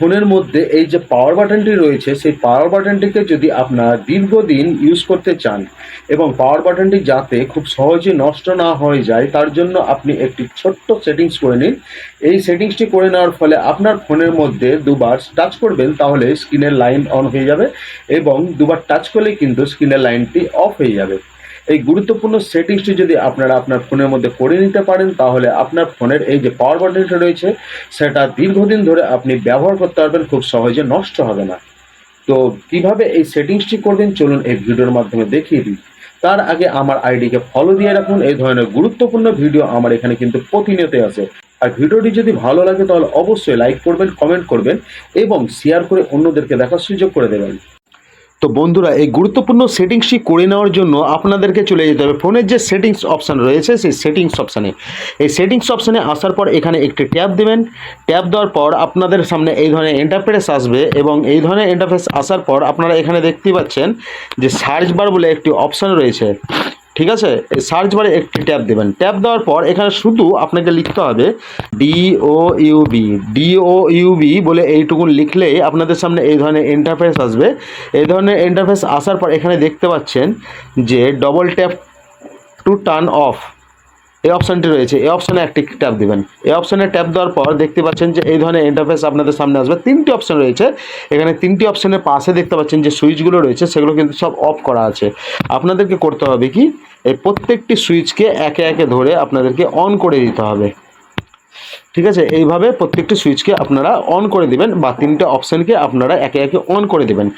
ফোনের মধ্যে এই যে পাওয়ার বাটনটি রয়েছে, সেই পাওয়ার বাটনটিকে যদি আপনারা দীর্ঘদিন ইউজ করতে চান এবং পাওয়ার বাটনটি যাতে খুব সহজে নষ্ট না হয়ে যায়, তার জন্য আপনি একটি ছোট্ট সেটিংস করে নিন। এই সেটিংসটি করে নেওয়ার ফলে আপনার ফোনের মধ্যে দুবার টাচ করবেন, তাহলে স্ক্রিনের লাইন অন হয়ে যাবে এবং দুবার টাচ করলেই কিন্তু স্ক্রিনের লাইনটি অফ হয়ে যাবে। এই গুরুত্বপূর্ণ সেটিংসটি যদি আপনারা আপনার ফোনের মধ্যে করে নিতে পারেন, তাহলে আপনার ফোনের এই যে পাওয়ার বাটনটা রয়েছে, সেটা দীর্ঘদিন ধরে আপনি ব্যবহার করতে পারবেন, খুব সহজে নষ্ট হবে না। তো কীভাবে এই সেটিংসটি করবেন, চলুন এই ভিডিওর মাধ্যমে দেখিয়ে দিই। তার আগে আমার আইডিকে ফলো দিয়ে রাখুন, এই ধরনের গুরুত্বপূর্ণ ভিডিও আমার এখানে কিন্তু প্রতিনিয়ত আসে আর ভিডিওটি যদি ভালো লাগে, তাহলে অবশ্যই লাইক করবেন কমেন্ট করবেন, এবং শেয়ার করে অন্যদেরকে দেখার সুযোগ করে দেবেন। তো বন্ধুরা, এই গুরুত্বপূর্ণ সেটিংসটি করে নেওয়ার জন্য আপনাদেরকে চলে যেতে হবে। ফোনের যে সেটিংস অপশান রয়েছে, সেই সেটিংস অপশানে। এই সেটিংস অপশানে আসার পর এখানে একটি ট্যাব দেবেন। ট্যাব দেওয়ার পর আপনাদের সামনে এই ধরনের ইন্টারফেস আসবে এবং এই ধরনের ইন্টারফেস আসার পর আপনারা এখানে দেখতে পাচ্ছেন যে সার্চ বার বলে একটি অপশান রয়েছে। ঠিক আছে? সার্চ বারে একটি ট্যাব দেবেন। ট্যাব দেওয়ার পর এখানে শুধু আপনাকে লিখতে হবে D O U B D O U B বলে এইটুকুন লিখলেই আপনাদের সামনে এই ধরনের ইন্টারফেস আসবে। এই ধরনের ইন্টারফেস আসার পর এখানে দেখতে পাচ্ছেন যে double tap to turn off এই অপশানটি রয়েছে। এই অপশানে একটি ট্যাপ দেবেন। এই অপশানে ট্যাপ দেওয়ার পর দেখতে পাচ্ছেন যে এই ধরনের ইন্টারফেস আপনাদের সামনে আসবে। তিনটি অপশান রয়েছে। এখানে তিনটি অপশানের পাশে দেখতে পাচ্ছেন যে সুইচগুলো রয়েছে, সেগুলো কিন্তু সব অফ করা আছে। আপনাদেরকে করতে হবে কি? এই প্রত্যেকটি সুইচকে একে একে ধরে আপনাদেরকে অন করে দিতে হবে। ঠিক আছে? এইভাবে প্রত্যেকটি সুইচকে আপনারা অন করে দিবেন বা তিনটে অপশানকে আপনারা একে একে অন করে দিবেন।